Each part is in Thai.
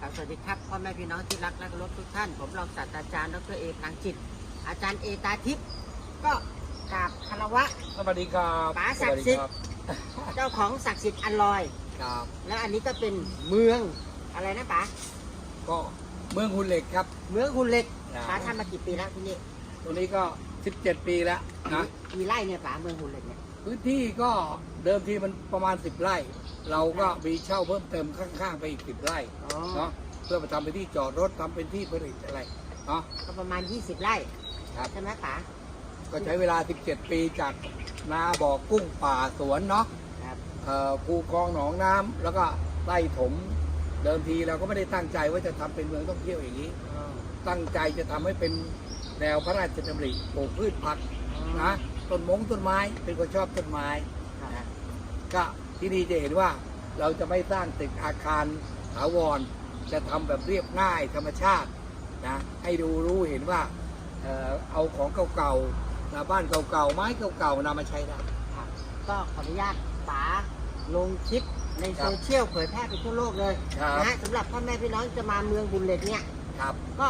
ครับสวัสดีครับพ่อแม่พี่น้องที่รักและเคารพทุกท่าน ผมรองศาสตราจารย์ดรเอพลังจิต อาจารย์เอตาทิพย์ก็กราบคารวะ สวัสดีครับป๋าศักดิ์สิทธิ์เจ้าของศักดิ์สิทธิ์อันลอยครับและอันนี้ก็เป็นเมืองอะไรนะป๋าก็เมืองหุ่นเหล็กครับ เมืองหุ่นเหล็กครับ ป๋าทำมากี่ปีแล้วที่นี่ตรงนี้ก็ 17 ปีแล้วนะกี่ไร่เนี่ยป๋าเมืองหุ่นเหล็กเนี่ย พื้นที่ก็เดิมทีมันประมาณ 10 ไร่ เราก็มีเช่าเพิ่มเติมข้างๆไปอีก 10 ไร่อ๋อเนาะเพื่อมาทำเป็นที่จอดรถทำเป็นที่ผลิตอะไรเนาะ ก็ประมาณ 20 ไร่ครับ ใช่ไหมป๋าก็ใช้เวลา 17 ปีจากนาบ่อกุ้งป่าสวนเนาะครับ เอ่อคูคลองหนองน้ำแล้วก็ไร่ถม เดิมทีเราก็ไม่ได้ตั้งใจว่าจะทำเป็นเมืองท่องเที่ยวอย่างนี้อ๋อตั้งใจจะทำให้เป็นแนวพระราชดำริปลูกพืชผักนะ ต้นมงต้นไม้เป็นคนชอบต้นไม้ครับนะก็ที่นี่จะเห็นว่าเราจะไม่สร้างตึกอาคารถาวร จะทำแบบเรียบง่ายธรรมชาตินะให้ดูรู้เห็นว่าเอ่อเอาของเก่าๆนะบ้านเก่าๆไม้เก่าๆนำมาใช้ได้ครับก็ขออนุญาตป๋าลงคลิปในครัโซบเชียลเผยแพร่ไปทั่วโลกเลยครับนะฮะสำหรับพ่อแม่พี่น้องจะมาเมืองบุญเหล็กเนี่ยครับก็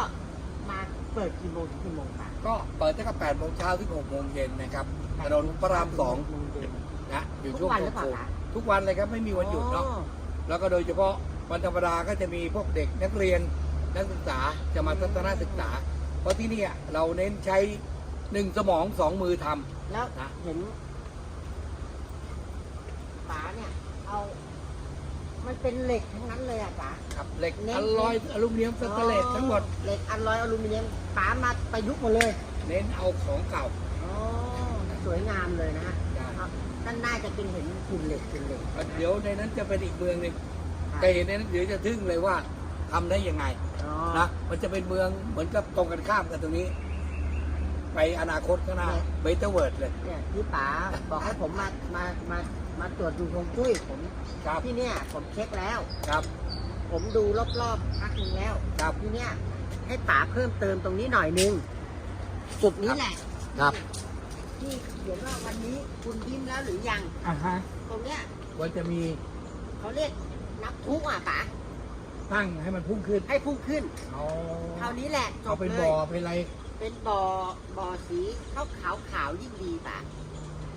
มาเปิดกี่โมงถึงกี่โมงคะ ก็เปิดตั้งแต่8โมงเช้าถึง6โมงเย็นนะครับถนนพระรามสองโมงเย็นนะอยู่ทุช่วกงวันหรือเปล่าโค้งคะๆทุกวันเลยครับไม่มีวันหยุดเนาะอ๋อแล้วก็โดยเฉพาะวันธรรมดาก็จะมีพวกเด็กนักเรียนนักศึกษาจะมาทัศนศึกษา เพราะที่เนี่ยเราเน้นใช้หนึ่งสมองสองมือทำแล้วนะเห็นป๋าเนี่ย เอา มัน เป็นเหล็กทั้งนั้นเลยอะป๋า ครับเหล็กเน้น อลลอยอลูมิเนียมสแตนเลสทั้งหมด เหล็กอัลลอยอลูมิเนียมป๋ามาประยุกต์หมดเลย เน้นเอาของเก่า อ๋อ สวยงามเลยนะฮะครับด้านหน้าจะเป็นเห็นหุ่นเหล็กหุ่นเหล็ก เดี๋ยวในนั้นจะเป็นอีกเมืองหนึ่งครับ แต่เห็นในนั้นเดี๋ยวจะทึ่งเลยว่าทำได้ยังไงอ๋อนะมันจะเป็นเมืองเหมือนกับตรงกันข้ามกันตรงนี้ ไปอนาคตข้างหน้าเบเตอร์เวิร์ดเลย เนี่ยที่ป๋าบอกให้ผมมา มา มา มาตรวจดูฮวงจุ้ยผมครับ ที่เนี่ยผมเช็คแล้ว ครับ ผมดูรอบๆพักหนึงแล้วครับที่เนี่ยให้ป๋าเพิ่มเติมตรงนี้หน่อยนึงจุดนี้แหละครับ ที่เขียนว่าวันนี้คุณยิ้มแล้วหรือยัง อ่าฮะตรงเนี้ยว่าจะมีเขาเรียกนับทุกอะป๋าตั้งให้มันพุ่งขึ้นให้พุ่งขึ้นเอาเท่านี้แหละจเอาบเป็นเลบ่ยอเป็นอะไรเป็นบ่อบ่อสีขาวขาวขาวยิ่งดีป๋า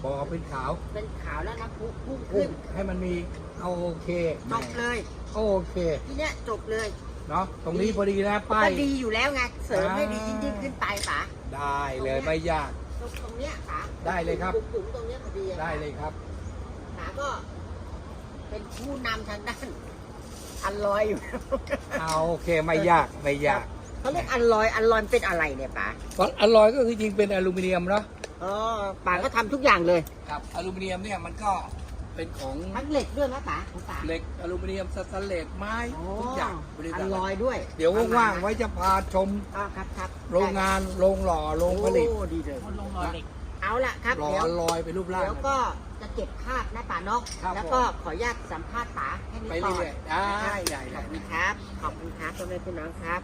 บ่อเป็นขาวเป็นขาวแล้วน้ำพุพุ่งพุ่ขึ้งนให้มันมีเอาโอเคจบเลย โอเคทีเนี้ยจบเลยเนาะตรงนี้พอดีนะป้าก็ยดีอยู่แล้วไงเสริมให้ดีอ่ายิ่งยิ่งขึ้นไปป๋าได้เลยไม่ยากตรงตรงเนี้ยป๋าได้เลยครับปุ๋มๆตรงเนี้ยพอดีอะได้เลยครับป๋าก็ เป็นผู้นำทางด้านอันลอยอยู่เอาโอเคไม่ยากไม่ยากเขาเรียกอันลอยอันลอยเป็นอะไรเนี่ยป๋าเพราะอลลอยก็คือจริงเป็นอลูมิเนียมเนาะ อ๋อป๋าก็ทำทุกอย่างเลยครับอลูมิเนียมเนี่ยมันก็เป็นของทั้งเหล็กด้วยนะป๋าของป๋าเหล็กอลูมิเนียมสแตนเลสไม้ทุกอย่างบริอัษันทลอยด้วยเดี๋ยวว่างๆไว้จะพาชมอ๋อครับครับโรงงานโรงหล่อโรงผลิตโอ้ดีเลยลงลอยเหล็ก เอาละครับหล่อเดี๋ยวลอยเป็นรูปร่าง เดี๋ยวก็จะเก็บภาพนะป๋าเนกครับแล้วก็ขออนุญาตสัมภาษณ์ป๋าให้ไปนิดก่อนเรื่อยๆได้ได้ขได้อบคุณครับขอบคุณครับพ่อแม่พี่น้องครับ